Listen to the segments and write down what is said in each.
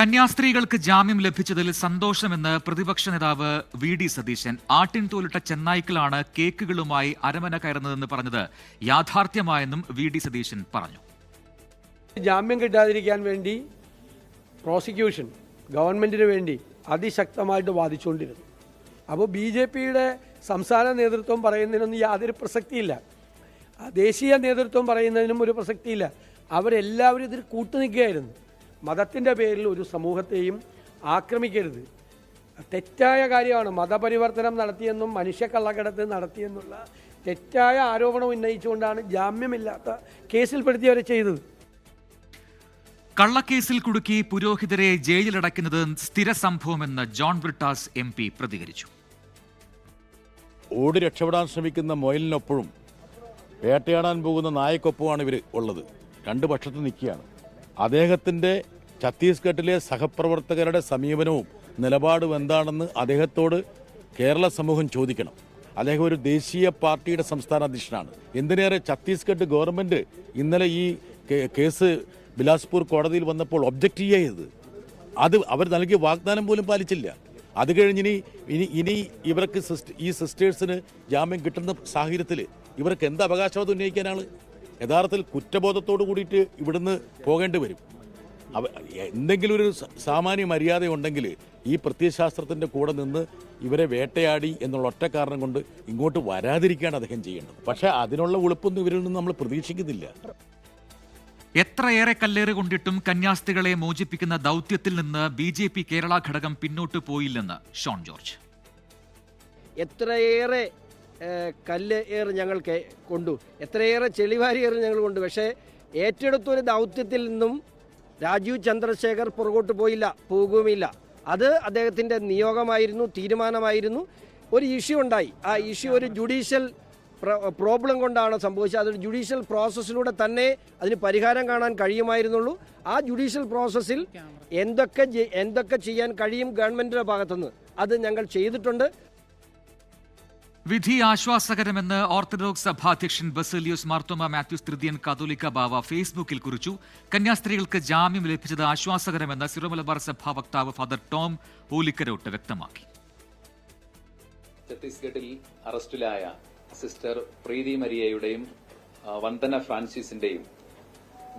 കന്യാസ്ത്രീകൾക്ക് ജാമ്യം ലഭിച്ചതിൽ സന്തോഷമെന്ന് പ്രതിപക്ഷ നേതാവ് വി ഡി സതീശൻ ആട്ടിൻതോലിട്ട ചെന്നായ്ക്കളാണ് കേക്കുകളുമായി അരമന കയറുന്നതെന്ന് പറഞ്ഞത് യാഥാർത്ഥ്യമായെന്നും വി ഡി സതീശൻ പറഞ്ഞു. ജാമ്യം കിട്ടാതിരിക്കാൻ വേണ്ടി പ്രോസിക്യൂഷൻ ഗവൺമെന്റിന് വേണ്ടി അതിശക്തമായിട്ട് വാദിച്ചുകൊണ്ടിരുന്നു. അപ്പോൾ ബി ജെ പിയുടെ സംസ്ഥാന നേതൃത്വം പറയുന്നതിനൊന്നും യാതൊരു പ്രസക്തിയില്ല. ദേശീയ നേതൃത്വം പറയുന്നതിനും ഒരു പ്രസക്തിയില്ല. അവരെല്ലാവരും ഇതിൽ കൂട്ടുനിൽക്കുകയായിരുന്നു. മതത്തിന്റെ പേരിൽ ഒരു സമൂഹത്തെയും ആക്രമിക്കരുത്. തെറ്റായ കാര്യമാണ് മതപരിവർത്തനം നടത്തിയെന്നും മനുഷ്യ കള്ളക്കടത്ത് നടത്തിയെന്നുള്ള തെറ്റായ ആരോപണം ഉന്നയിച്ചുകൊണ്ടാണ് ജാമ്യമില്ലാത്ത കേസിൽപ്പെടുത്തിയവരെ ചെയ്തത്. കള്ളക്കേസിൽ കുടുക്കി പുരോഹിതരെ ജയിലിലടയ്ക്കുന്നത് സ്ഥിര സംഭവമെന്ന് ജോൺ ബ്രിട്ടാസ് എം പി പ്രതികരിച്ചു. ഓടി രക്ഷപ്പെടാൻ ശ്രമിക്കുന്ന മൊയലിനൊപ്പഴും വേട്ടയാടാൻ പോകുന്ന നായക്കൊപ്പമാണ് ഇവർ ഉള്ളത്. രണ്ട് പക്ഷത്ത് നിൽക്കുകയാണ്. അദ്ദേഹത്തിന്റെ ഛത്തീസ്ഗഡിലെ സഹപ്രവർത്തകരുടെ സമീപനവും നിലപാടും എന്താണെന്ന് അദ്ദേഹത്തോട് കേരള സമൂഹം ചോദിക്കണം. അദ്ദേഹം ഒരു ദേശീയ പാർട്ടിയുടെ സംസ്ഥാന അധ്യക്ഷനാണ്. എന്തിനേറെ ഛത്തീസ്ഗഡ് ഗവൺമെന്റ് ഇന്നലെ ഈ കേസ് ബിലാസ്പൂർ കോടതിയിൽ വന്നപ്പോൾ ഒബ്ജക്റ്റ് ചെയ്യത് അത് അവർ നൽകിയ വാഗ്ദാനം പോലും പാലിച്ചില്ല. അത് കഴിഞ്ഞിനി ഇനി ഇനി ഇവർക്ക് ഈ സിസ്റ്റേഴ്സിന് ജാമ്യം കിട്ടുന്ന സാഹചര്യത്തിൽ ഇവർക്ക് എന്ത് അവകാശവാദം ഉന്നയിക്കാനാണ്? യഥാർത്ഥത്തിൽ കുറ്റബോധത്തോട് കൂടിയിട്ട് ഇവിടുന്ന് പോകേണ്ടി വരും. അവ എന്തെങ്കിലും ഒരു സാമാന്യ മര്യാദ ഉണ്ടെങ്കിൽ ഈ പ്രത്യയശാസ്ത്രത്തിന്റെ കൂടെ നിന്ന് ഇവരെ വേട്ടയാടി എന്നുള്ള ഒറ്റ കാരണം കൊണ്ട് ഇങ്ങോട്ട് വരാതിരിക്കുകയാണ് അദ്ദേഹം ചെയ്യേണ്ടത്. പക്ഷേ അതിനുള്ള ഉളുപ്പൊന്നും ഇവരിൽ നിന്ന് നമ്മൾ പ്രതീക്ഷിക്കുന്നില്ല. എത്രയേറെ കല്ലേറ് കൊണ്ടിട്ടും കന്യാസ്ത്രികളെ മോചിപ്പിക്കുന്ന ദൗത്യത്തിൽ നിന്ന് ബി ജെ പി കേരള ഘടകം പിന്നോട്ട് പോയില്ലെന്ന് ഷോൺ ജോർജ്. എത്രയേറെ കല്ല് ഏറ് ഞങ്ങൾ കൊണ്ടു. എത്രയേറെ ചെളിവാരി ഏറ് ഞങ്ങൾ കൊണ്ടു. പക്ഷേ ഏറ്റെടുത്തൊരു ദൗത്യത്തിൽ നിന്നും രാജീവ് ചന്ദ്രശേഖർ പുറകോട്ട് പോയില്ല പോകുമില്ല. അത് അദ്ദേഹത്തിന്റെ നിയോഗമായിരുന്നു തീരുമാനമായിരുന്നു. ഒരു ഇഷ്യൂ ഉണ്ടായി. ആ ഇഷ്യൂ ഒരു ജുഡീഷ്യൽ പ്രോബ്ലം കൊണ്ടാണ് സംഭവിച്ചത്. അതൊരു ജുഡീഷ്യൽ പ്രോസസ്സിലൂടെ തന്നെ അതിന് പരിഹാരം കാണാൻ കഴിയുമായിരുന്നുള്ളൂ. ആ ജുഡീഷ്യൽ പ്രോസസ്സിൽ എന്തൊക്കെ എന്തൊക്കെ ചെയ്യാൻ കഴിയും ഗവൺമെന്റിന്റെ ഭാഗത്തുനിന്ന് അത് ഞങ്ങൾ ചെയ്തിട്ടുണ്ട്. വിധി ആശ്വാസകരമെന്ന് ഓർത്തഡോക്സ് സഭാധ്യക്ഷൻ ബസേലിയോസ് മാർത്തോമ മാത്യൂസ് തൃതീയൻ കാതോലിക്ക ബാവ ഫേസ്ബുക്കിൽ കുറിച്ചു. കന്യാസ്ത്രീകൾക്ക് ജാമ്യം ലഭിച്ചത് ആശ്വാസകരമെന്ന് സിറോമലബാർ സഭാ വക്താവ് ഫാദർ ടോം ഓലിക്കരോട്ട് വ്യക്തമാക്കി. ഛത്തീസ്ഗഡിൽ അറസ്റ്റിലായ സിസ്റ്റർ പ്രീതി മരിയയുടെയും വന്ദന ഫ്രാൻസിസിന്റെയും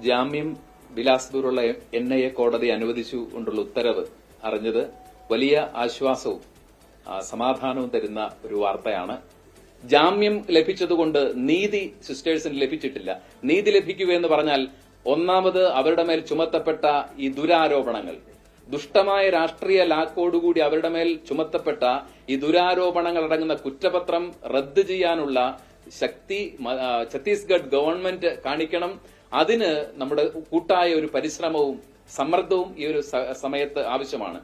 ജാമ്യം ബിലാസ്പൂരുള്ള എൻ ഐ എ കോടതി അനുവദിച്ചു കൊണ്ടുള്ള ഉത്തരവ് അറിഞ്ഞത് വലിയ ആശ്വാസവും സമാധാനവും തരുന്ന ഒരു വാർത്തയാണ്. ജാമ്യം ലഭിച്ചതുകൊണ്ട് നീതി സിസ്റ്റേഴ്സിന് ലഭിച്ചിട്ടില്ല. നീതി ലഭിക്കുക എന്ന് പറഞ്ഞാൽ ഒന്നാമത് അവരുടെ മേൽ ചുമത്തപ്പെട്ട ഈ ദുരാരോപണങ്ങൾ. ദുഷ്ടമായ രാഷ്ട്രീയ ലാക്കോടുകൂടി അവരുടെ മേൽ ചുമത്തപ്പെട്ട ഈ ദുരാരോപണങ്ങൾ അടങ്ങുന്ന കുറ്റപത്രം റദ്ദ് ചെയ്യാനുള്ള ശക്തി ഛത്തീസ്ഗഡ് ഗവൺമെന്റ് കാണിക്കണം. അതിന് നമ്മുടെ കൂട്ടായ ഒരു പരിശ്രമവും സമ്മർദ്ദവും ഈ ഒരു സമയത്ത് ആവശ്യമാണ്.